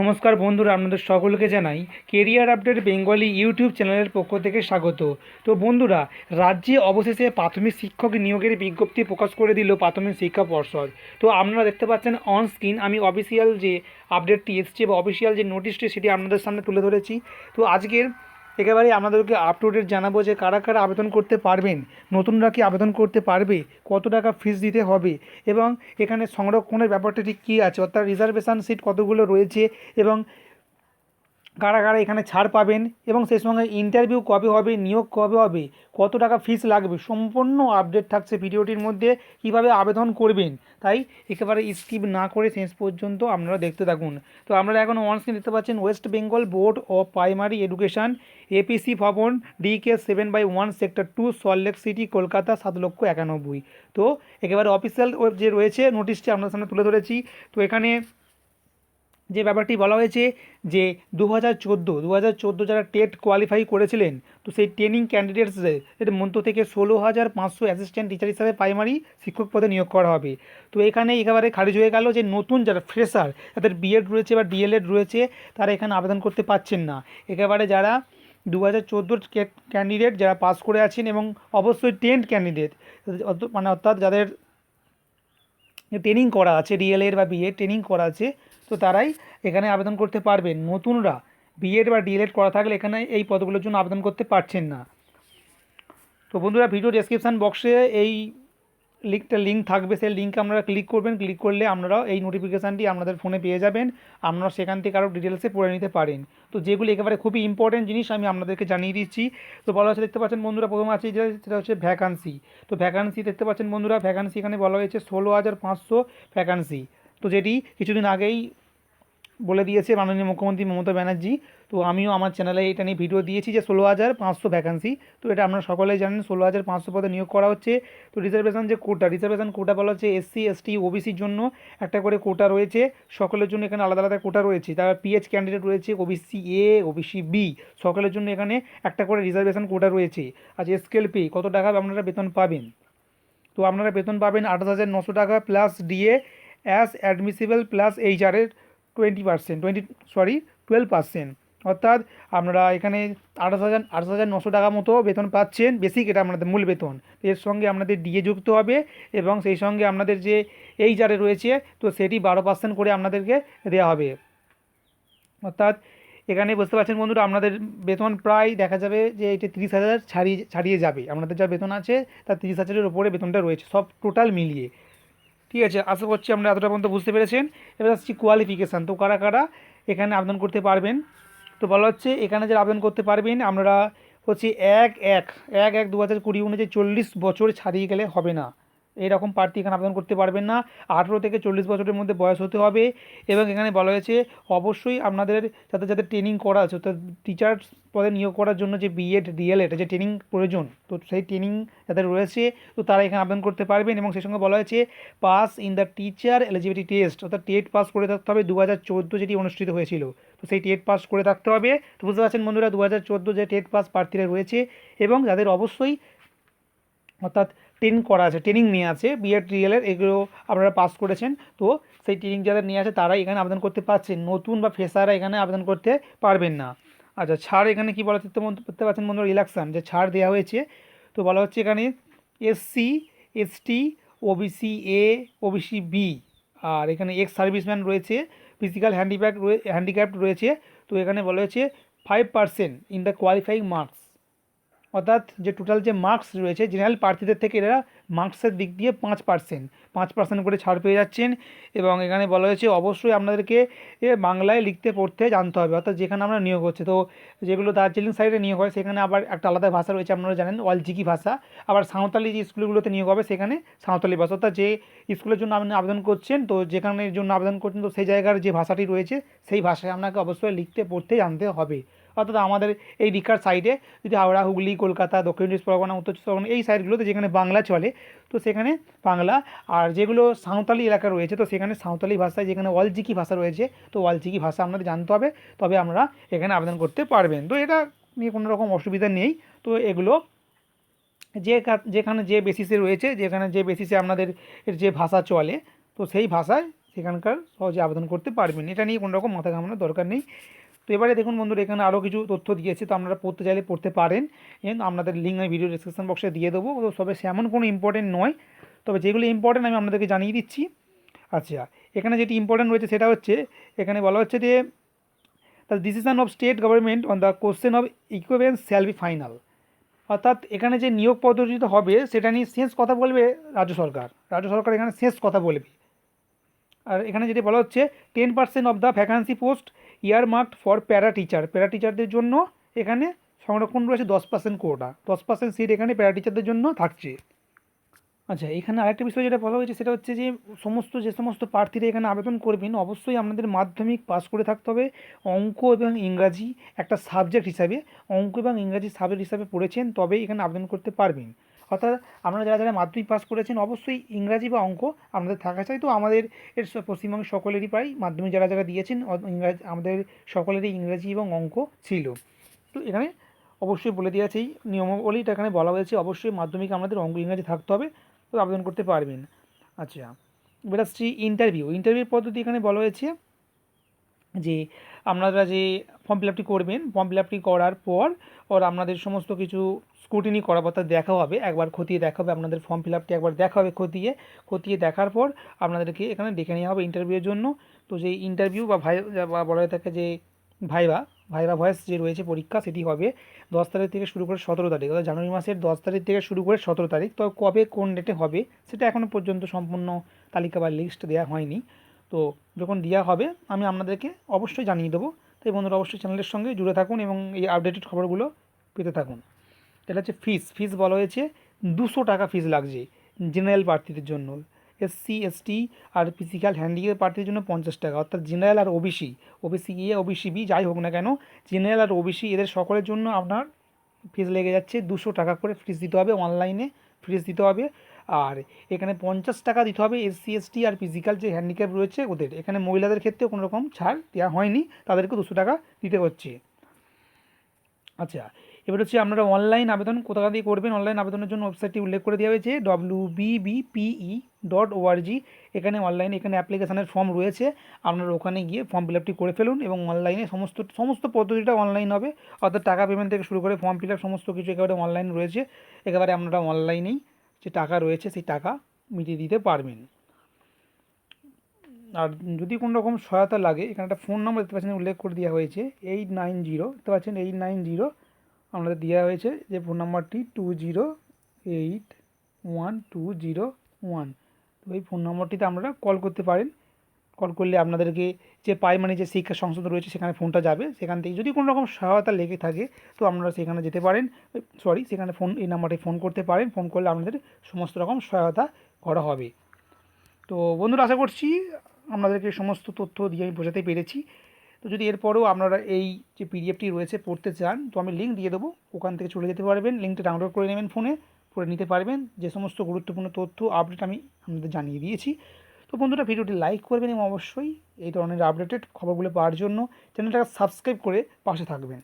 নমস্কার বন্ধুরা, আপনাদের সকলকে জানাই কেরিয়ার আপডেট বেঙ্গলি ইউটিউব চ্যানেলের পক্ষ থেকে স্বাগত। তো বন্ধুরা, রাজ্যে অবশেষে প্রাথমিক শিক্ষক নিয়োগের বিজ্ঞপ্তি প্রকাশ করে দিল প্রাথমিক শিক্ষা পর্ষদ। তো আপনারা দেখতে পাচ্ছেন অন স্ক্রিন আমি অফিসিয়াল যে আপডেটটি এসছে বা অফিসিয়াল যে নোটিশটি সেটি আপনাদের সামনে তুলে ধরেছি। তো আজকের একেবারে আপনাদেরকে আপ টু ডেট জানাব যে কারা কারা আবেদন করতে পারবেন, নতুনরা কি আবেদন করতে পারবে, কত টাকা ফিস দিতে হবে এবং এখানে সংরক্ষণের ব্যাপারটা ঠিক কী আছে, অর্থাৎ রিজার্ভেশান সিট কতগুলো রয়েছে এবং কারা কারা এখানে ছাড় পাবেন এবং সেই সঙ্গে ইন্টারভিউ কবে হবে, নিয়োগ কবে হবে, কত টাকা ফিস লাগবে, সম্পূর্ণ আপডেট থাকছে ভিডিওটির মধ্যে কীভাবে আবেদন করবেন। তাই একেবারে স্কিপ না করে শেষ পর্যন্ত আপনারা দেখতে থাকুন। তো আপনারা এখন ওয়ান স্ক্রিন দেখতে পাচ্ছেন West Bengal board of primary education APC Bhavan DK seven by one sector two Salt Lake city Kolkata, সাত লক্ষ একানব্বই। তো একেবারে অফিসিয়াল যে রয়েছে নোটিশটি আপনার সামনে তুলে ধরেছি। তো এখানে যে ব্যাপারটি বলা হয়েছে যে দু হাজার চোদ্দ দু হাজার চোদ্দ যারা টেট কোয়ালিফাই করেছিলেন, তো সেই ট্রেনিং ক্যান্ডিডেটসদের মধ্য থেকে ষোলো হাজার পাঁচশো অ্যাসিস্ট্যান্ট টিচার হিসাবে প্রাইমারি শিক্ষক পদে নিয়োগ করা হবে। তো এখানে একেবারে খারিজ হয়ে গেল যে নতুন যারা ফ্রেশার যাদের বিএড রয়েছে বা ডিএলএড রয়েছে, তারা এখানে আবেদন করতে পারছেন না। একেবারে যারা দু হাজার চোদ্দোর ক্যান্ডিডেট যারা পাস করে আছেন এবং অবশ্যই টেন্ট ক্যান্ডিডেট মানে অর্থাৎ যাদের ট্রেনিং করা আছে ডিএলএড বা বিএড ট্রেনিং করা আছে তো তারাই এখানে আবেদন করতে পারবেন নতুনরা বিএড বা ডিএলএড করা থাকলে এখানে এই পদগুলোর জন্য আবেদন করতে পারছেন না। তো বন্ধুরা ভিডিও ডেসক্রিপশান বক্সে এই লিঙ্কটা লিঙ্ক থাকবে। সেই লিঙ্কে আপনারা ক্লিক করবেন। ক্লিক করলে আপনারা এই নোটিফিকেশানটি আপনাদের ফোনে পেয়ে যাবেন। আপনারা সেখান থেকে আরও ডিটেলসে পড়ে নিতে পারেন। তো যেগুলি একেবারে খুবই ইম্পর্টেন্ট জিনিস আমি আপনাদেরকে জানিয়ে দিচ্ছি। তো বলা হচ্ছে, দেখতে পাচ্ছেন বন্ধুরা, প্রথম আছে সেটা হচ্ছে ভ্যাকান্সি তো ভ্যাকান্সি দেখতে পাচ্ছেন বন্ধুরা ভ্যাকান্সি এখানে বলা হয়েছে ষোলো হাজার পাঁচশো ভ্যাকান্সি তো যেটি কিছুদিন আগেই বলে দিয়েছে মাননীয় মুখ্যমন্ত্রী মমতা ব্যানার্জি। তো আমিও আমার চ্যানেলে এটা নিয়ে ভিডিও দিয়েছি যে ষোলো হাজার পাঁচশো ভ্যাকান্সি তো এটা আপনারা সকলেই জানেন, ষোলো হাজার পাঁচশো পদে নিয়োগ করা হচ্ছে। তো রিজার্ভেশন যে কোটা রিজার্ভেশন কোটা বলা হচ্ছে এসসি এসটি ওবিসির জন্য একটা করে কোটা রয়েছে। সকলের জন্য এখানে আলাদা আলাদা কোটা রয়েছে। তার পিএইচ ক্যান্ডিডেট রয়েছে ওবিসি এ ওবিসি বি সকলের জন্য এখানে একটা করে রিজার্ভেশন কোটা রয়েছে। আজ স্কেল পে কত টাকা আপনারা বেতন পাবেন? তো আপনারা বেতন পাবেন আঠাশ হাজার নশো টাকা plus DA as admissible plus এইচআরের twenty percent twenty sorry twelve percent অর্থাৎ আপনারা এখানে আঠাশ হাজার আঠাশ হাজার নশো টাকা মতো বেতন পাচ্ছেন বেসিক এটা আপনাদের মূল বেতন। এর সঙ্গে আপনাদের ডিএ যুক্ত হবে এবং সেই সঙ্গে আপনাদের যে এই যারে রয়েছে, তো সেটি বারো পার্সেন্ট করে আপনাদেরকে দেওয়া হবে। অর্থাৎ এখানে বুঝতে পারছেন বন্ধুরা, আপনাদের বেতন প্রায় দেখা যাবে যে এটি তিরিশ হাজার ছাড়িয়ে ছাড়িয়ে যাবে। আপনাদের যা বেতন আছে তার তিরিশ হাজারের উপরে বেতনটা রয়েছে, সব টোটাল মিলিয়ে। ঠিক আছে, আশা করছি আমরা এতটা পর্যন্ত বুঝতে পেরেছেন। এবার আসছি কোয়ালিফিকেশান তো কারা কারা এখানে আবেদন করতে পারবেন? তো বলা হচ্ছে, এখানে যারা আবেদন করতে পারবেন, আমরা হচ্ছে এক এক এক এক দু হাজার কুড়ি অনুযায়ী চল্লিশ বছর ছাড়িয়ে গেলে হবে না। এইরকম প্রার্থী এখানে আবেদন করতে পারবেন না। আঠেরো থেকে চল্লিশ বছরের মধ্যে বয়স হতে হবে এবং এখানে বলা হয়েছে, অবশ্যই আপনাদের যাদের যাদের ট্রেনিং করা আছে, অর্থাৎ টিচার পদে নিয়োগ করার জন্য যে বিএড ডিএলএড যে ট্রেনিং প্রয়োজন, তো সেই ট্রেনিং যাদের রয়েছে, তো তারা এখানে আবেদন করতে পারবেন এবং সেই সঙ্গে বলা হয়েছে pass in the teacher eligibility test অর্থাৎ টেট পাস করে থাকতে হবে। দু হাজার চোদ্দ যেটি অনুষ্ঠিত হয়েছিল, তো সেই টেট পাস করে থাকতে হবে। তো বুঝতে পারছেন বন্ধুরা দু হাজার চোদ্দ যে টেট পাস প্রার্থীরা রয়েছে এবং যাদের অবশ্যই, অর্থাৎ ট্রেনিং করা আছে ট্রেনিং নিয়ে আছে বিএড রিয়েলের এগুলো আপনারা পাস করেছেন। তো সেই ট্রেনিং যাদের নিয়ে আছে, তারাই এখানে আবেদন করতে পারছেন নতুন বা ফ্রেশাররা এখানে আবেদন করতে পারবেন না। আচ্ছা ছাড় এখানে কী বলা দেখতে পাচ্ছেন বন্ধুরা ইলেকশান যে ছাড় দেওয়া হয়েছে, তো বলা হচ্ছে এখানে SC ST OBC A OBC B আর এখানে এক্স সার্ভিসম্যান রয়েছে ফিজিক্যাল হ্যান্ডিব্যাক হ্যান্ডিক্যাপ্ট রয়েছে, তো এখানে বলা হয়েছে five percent in the qualifying marks অর্থাৎ যে টোটাল যে মার্কস রয়েছে জেনারেল প্রার্থীদের থেকে এরা মার্কসের দিক দিয়ে পাঁচ পার্সেন্ট পাঁচ পার্সেন্ট করে ছাড় পেয়ে যাচ্ছেন। এবং এখানে বলা হয়েছে, অবশ্যই আপনাদেরকে এ বাংলায় লিখতে, পড়তে জানতে হবে। অর্থাৎ যেখানে আমরা নিয়োগ হচ্ছে, তো যেগুলো দার্জিলিং সাইডে নিয়োগ হয়, সেখানে আবার একটা আলাদা ভাষা রয়েছে, আপনারা জানেন অলজিকি ভাষা। আবার সাঁওতালি যে স্কুলগুলোতে নিয়োগ হবে, সেখানে সাঁওতালি ভাষা। অর্থাৎ যে স্কুলের জন্য আপনি আবেদন করছেন, তো যেখানের জন্য আবেদন করছেন, তো সেই জায়গার যে ভাষাটি রয়েছে, সেই ভাষায় আপনাকে অবশ্যই লিখতে, পড়তে জানতে হবে। অর্থাৎ আমাদের এই দিকার সাইডে যদি হাওড়া, হুগলি, কলকাতা, দক্ষিণ চব্বিশ পরগনা, উত্তর চব্বিশ পরগনা এই সাইডগুলোতে যেখানে বাংলা চলে, তো সেখানে বাংলা আর যেগুলো সাঁওতালি এলাকা রয়েছে, তো সেখানে সাঁওতালি ভাষায় যেখানে অলচিকি ভাষা রয়েছে, তো অলচিকি ভাষা আপনাদের জানতে হবে, তবে আমরা এখানে আবেদন করতে পারবেন। তো এটা নিয়ে কোনো রকম অসুবিধা নেই। তো এগুলো যে যেখানে যে বেসিসে রয়েছে, যেখানে যে বেসিসে আপনাদের যে ভাষা চলে, তো সেই ভাষায় সেখানকার সহজে আবেদন করতে পারবেন। এটা নিয়ে কোনো রকম মাথা ঘামানোর দরকার নেই। তো এবারে দেখুন বন্ধুরা, এখানে আরও কিছু তথ্য দিয়েছে, তো আপনারা পড়তে চাইলে পড়তে পারেন। এন আপনাদের লিঙ্ক আমি ভিডিও ডিসক্রিপশন বক্সে দিয়ে দেবো। তো সবে সেমন কোনো ইম্পর্টেন্ট নয়। তবে যেগুলো ইম্পর্টেন্ট আমি আপনাদেরকে জানিয়ে দিচ্ছি। আচ্ছা এখানে যেটি ইম্পর্টেন্ট রয়েছে সেটা হচ্ছে, এখানে বলা হচ্ছে যে the decision of state government on the question of equivalence shall be final অর্থাৎ এখানে যে নিয়োগ পদ্ধতিটা হবে, সেটা নিয়ে শেষ কথা বলবে রাজ্য সরকার। রাজ্য সরকার এখানে শেষ কথা বলবে। আর এখানে যেটি বলা হচ্ছে ten percent of the vacancy post earmarked for para teacher para টিচারদের জন্য এখানে সংরক্ষণ রয়েছে দশ পার্সেন্ট কোটা দশ পার্সেন্ট সিট এখানে প্যারা টিচারদের জন্য থাকছে। আচ্ছা এখানে আরেকটা বিষয় যেটা বলা হয়েছে, সেটা হচ্ছে যে সমস্ত যে সমস্ত প্রার্থীরা এখানে আবেদন করবেন, অবশ্যই আপনাদের মাধ্যমিক পাস করে থাকতে হবে। অঙ্ক এবং ইংরাজি একটা সাবজেক্ট হিসাবে, অঙ্ক এবং ইংরাজি সাবজেক্ট হিসাবে পড়েছেন, তবেই এখানে আবেদন করতে পারবেন। অর্থাৎ আপনারা যারা যারা মাধ্যমিক পাস করেছেন, অবশ্যই ইংরাজি বা অঙ্ক আপনাদের থাকা চাই। তো আমাদের এর পশ্চিমবঙ্গের সকলেরই প্রায় মাধ্যমিক যারা যারা দিয়েছেন ইংরাজি, আমাদের সকলেরই ইংরাজি এবং অঙ্ক ছিল। তো এখানে অবশ্যই বলে দেওয়া আছে, এই নিয়মাবলীটা এখানে বলা হয়েছে, অবশ্যই মাধ্যমিক আমাদের অঙ্ক, ইংরাজি থাকতে হবে, তো আবেদন করতে পারবেন। আচ্ছা এবার আসছি ইন্টারভিউ ইন্টারভিউ পদ্ধতি এখানে বলা হয়েছে যে আপনারা যে ফর্ম ফিল আপটি করবেন ফর্ম ফিল আপটি করার পর ওর আপনাদের সমস্ত কিছু স্কুটিনি করা অর্থাৎ দেখা হবে, একবার খতিয়ে দেখা হবে, আপনাদের ফর্ম ফিল আপটি একবার দেখা হবে খতিয়ে খতিয়ে দেখার পর আপনাদেরকে এখানে ডেকে নেওয়া হবে ইন্টারভিউয়ের জন্য। তো যে ইন্টারভিউ বা ভাই, বা বলা হয়ে থাকে যে ভাইবা ভাইবা ভয়েস যে রয়েছে পরীক্ষা, সেটি হবে দশ তারিখ থেকে শুরু করে সতেরো তারিখ, অর্থাৎ জানুয়ারি মাসের দশ তারিখ থেকে শুরু করে সতেরো তারিখ। তো কবে কোন ডেটে হবে, সেটা এখনও পর্যন্ত সম্পূর্ণ তালিকা বা লিস্ট দেওয়া হয়নি। তো যখন দেওয়া হবে, আমি আপনাদেরকে অবশ্যই জানিয়ে দেবো। তাই বন্ধুরা, অবশ্যই চ্যানেলের সঙ্গে জুড়ে থাকুন এবং এই আপডেটেড খবরগুলো পেতে থাকুন। এটা হচ্ছে ফিস ফিস বলা হয়েছে দুশো টাকা ফিস লাগছে জেনারেল প্রার্থীদের জন্য। এসসি এসটি আর ফিজিক্যাল হ্যান্ডিক্যাপ প্রার্থীর জন্য পঞ্চাশ টাকা। অর্থাৎ general R OBC OBC A OBC B যাই হোক না কেন জেনারেল আর ওবিসি এদের সকলের জন্য আপনার ফিস লেগে যাচ্ছে। দুশো টাকা করে ফিস দিতে হবে অনলাইনে ফিস দিতে হবে। আর এখানে পঞ্চাশ টাকা দিতে হবে এসসি এসটি আর ফিজিক্যাল যে হ্যান্ডিক্যাপ রয়েছে ওদের। এখানে মহিলাদের ক্ষেত্রে কোনো রকম ছাড় দেওয়া হয়নি, তাদেরকে দুশো টাকা দিতে হচ্ছে। আচ্ছা এবার হচ্ছে আপনারা অনলাইন আবেদন কোথা দিয়ে করবেন? অনলাইন আবেদনের জন্য ওয়েবসাইটটি উল্লেখ করে দেওয়া হয়েছে ডব্লিউ বিবিপিই ডট ওআরজি এখানে অনলাইনে এখানে অ্যাপ্লিকেশানের ফর্ম রয়েছে। আপনারা ওখানে গিয়ে ফর্ম ফিল আপটি করে ফেলুন এবং অনলাইনে সমস্ত সমস্ত পদ্ধতিটা অনলাইন হবে। অর্থাৎ টাকা পেমেন্ট থেকে শুরু করে ফর্ম ফিল আপ সমস্ত কিছু একেবারে অনলাইন রয়েছে। একেবারে আপনারা অনলাইনেই যে টাকা রয়েছে সেই টাকা মিটিয়ে দিতে পারবেন। আর যদি কোনো রকম সহায়তা লাগে, এখানে একটা ফোন নাম্বার দেখতে পাচ্ছেন, উল্লেখ করে দেওয়া হয়েছে এইট নাইন জিরো দেখতে পাচ্ছেন এইট নাইন জিরো আমাদের দেওয়া হয়েছে যে ফোন নাম্বারটি two zero eight one two zero one তো এই ফোন নম্বরটিতে আপনারা কল করতে পারেন। কল করলে আপনাদেরকে যে প্রাইমারি যে শিক্ষা সংসদ রয়েছে সেখানে ফোনটা যাবে। সেখান থেকে যদি কোনো রকম সহায়তা লেগে থাকে, তো আপনারা সেখানে যেতে পারেন। সরি সেখানে ফোন, এই নাম্বারে ফোন করতে পারেন। ফোন করলে আপনাদের সমস্ত রকম সহায়তা করা হবে। তো বন্ধুরা, আশা করছি আপনাদেরকে সমস্ত তথ্য দিয়ে আমি বোঝাতে পেরেছি। তো যদি এরপরেও আপনারা এই যে পিডিএফটি রয়েছে পড়তে চান, তো আমি লিঙ্ক দিয়ে দেবো। ওখান থেকে চলে যেতে পারবেন। লিঙ্কটা ডাউনলোড করে নেবেন ফোনে করে নিতে পারবেন। যে সমস্ত গুরুত্বপূর্ণ তথ্য আপডেট আমি আপনাদের জানিয়ে দিয়েছি। তো বন্ধুরা, ভিডিওটি লাইক করবেন এবং অবশ্যই এই ধরনের আপডেটেড খবরগুলো পাওয়ার জন্য চ্যানেলটাকে সাবস্ক্রাইব করে পাশে থাকবেন।